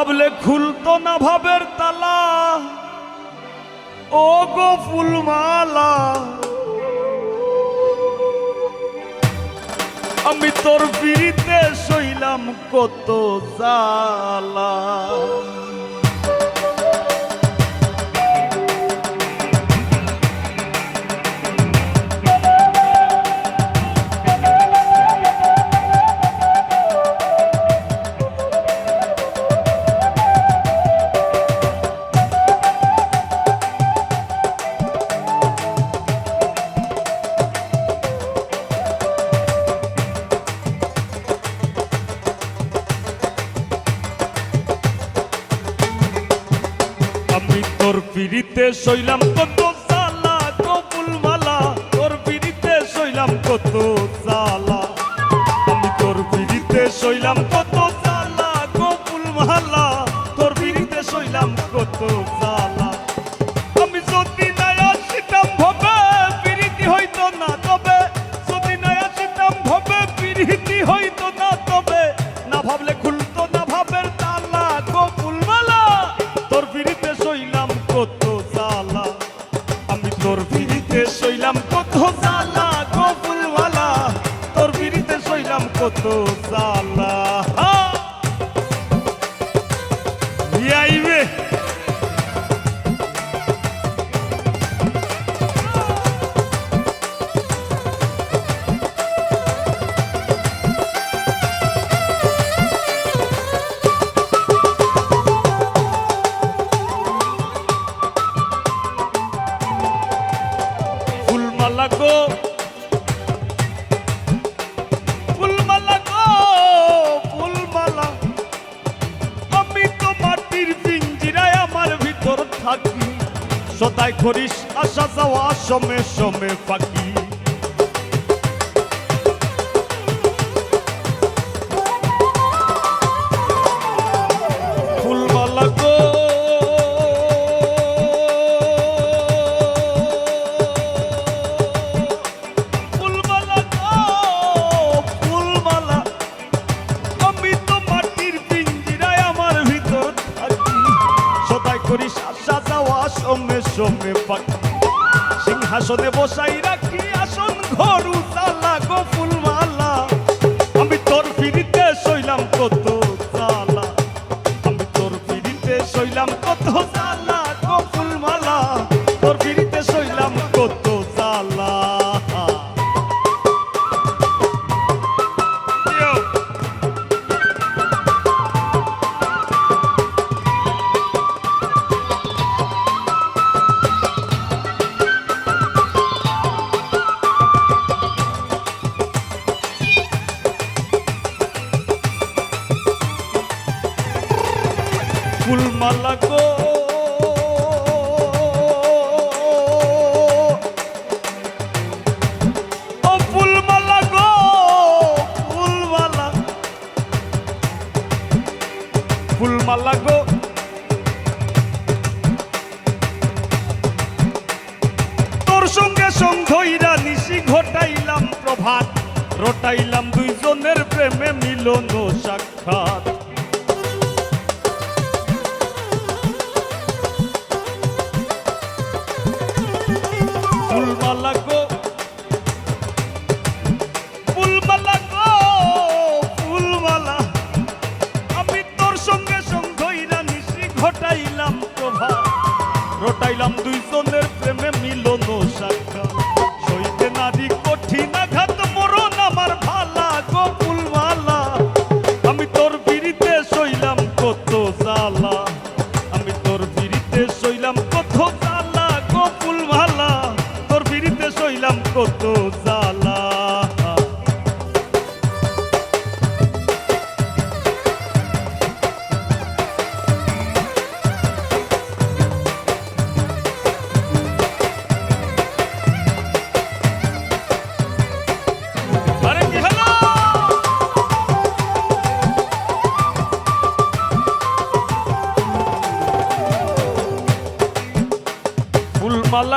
ভাবলে খুলতো না ভাবের তালা। ও গো ফুলমালা। আমি তোর পিড়িতে সইলাম কত জালা তোর পিড়িতে সইলাম কত জালা গো ফুলমালা তোর পিড়িতে সইলাম কত জালা আমি তোর পিড়িতে সইলাম কত জালা গো ফুলমালা তোর পিড়িতে সইলাম কত জালা আমি যদি নাই আসিতাম ভবে, পিড়িতি না তবে। যদি নাই আসিতাম ভবে, পিড়িতি হইতো না তবে। না ভাবলে কত জালা করিস আসা যাওয়া সমে সমে পাখি পাখি সিংহাসনে বসাই রাখি আসন, ঘরু, তালা গো ফুলমালা আমি তোর ফিরিতে সইলাম কত তালা আমি তোর ফিরিতে সইলাম কত ফুলমালা গো। ফুলমালা গো তোর সঙ্গে সঙ্গইরা নিশি ঘটাইলাম প্রভাত, রটাইলাম দুইজনের প্রেমে মিলন সাক্ষাৎ।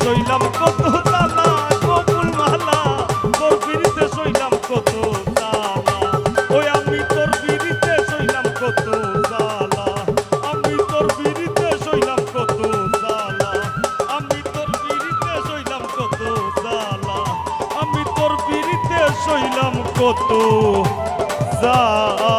সইলাম কত তালা কপুল মালা তোর বিরিতে সইলাম কত তালা ওই আমি তোর বিরিতে সইলাম কত তালা আমি তোর বিরিতে সইলাম কত তালা আমি তোর বিরিতে সইলাম কত তালা আমি তোর বিরিতে সইলাম কত তালা